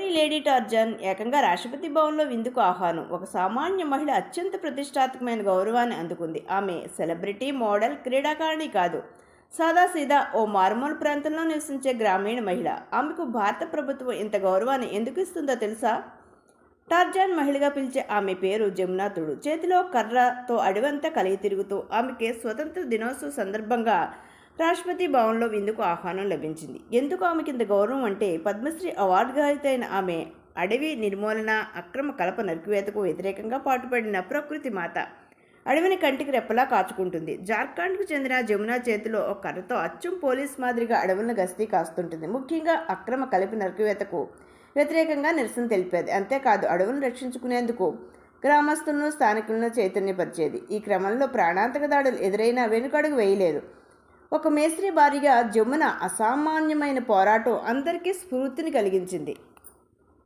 మరి lady Tarzan ఏకంగా రాష్ట్రపతి భవన్లో విందుకు ఆహ్వానం. ఒక సామాన్య మహిళ అత్యంత ప్రతిష్టాత్మకమైన గౌరవాన్ని అందుకుంది. ఆమె సెలబ్రిటీ మోడల్ క్రీడాకారిణి కాదు. సాదాసీదా ఓ మారుమూల ప్రాంతంలో నివసించే గ్రామీణ మహిళ. ఆమెకు భారత ప్రభుత్వం ఇంత గౌరవాన్ని ఎందుకు ఇస్తుందో తెలుసా? టార్జాన్ మహిళగా పిలిచే ఆమె పేరు జమునాథుడు చేతిలో కర్రతో అడవంతా కలిగి తిరుగుతూ ఆమెకి స్వతంత్ర దినోత్సవ సందర్భంగా రాష్ట్రపతి భవన్లో విందుకు ఆహ్వానం లభించింది. ఎందుకు ఆమెకి ఇంత గౌరవం అంటే పద్మశ్రీ అవార్డు గ్రహీతైన ఆమె అడవి నిర్మూలన అక్రమ కలప నరికివేతకు వ్యతిరేకంగా పాటుపడిన ప్రకృతి మాత. అడవిని కంటికి రెప్పలా కాచుకుంటుంది. జార్ఖండ్కు చెందిన జమున చేతిలో ఒక కర్రతో అచ్చం పోలీస్ మాదిరిగా అడవులను గస్తీ కాస్తుంటుంది. ముఖ్యంగా అక్రమ కలిపి నరికివేతకు వ్యతిరేకంగా నిరసన తెలిపేది. అంతేకాదు అడవులను రక్షించుకునేందుకు గ్రామస్తులను స్థానికులను చైతన్యపరిచేది. ఈ క్రమంలో ప్రాణాంతక దాడులు ఎదురైనా వెనుకడుగు వేయలేదు. ఒక మేస్త్రి భార్యగా జమున అసామాన్యమైన పోరాటం అందరికీ స్ఫూర్తిని కలిగించింది.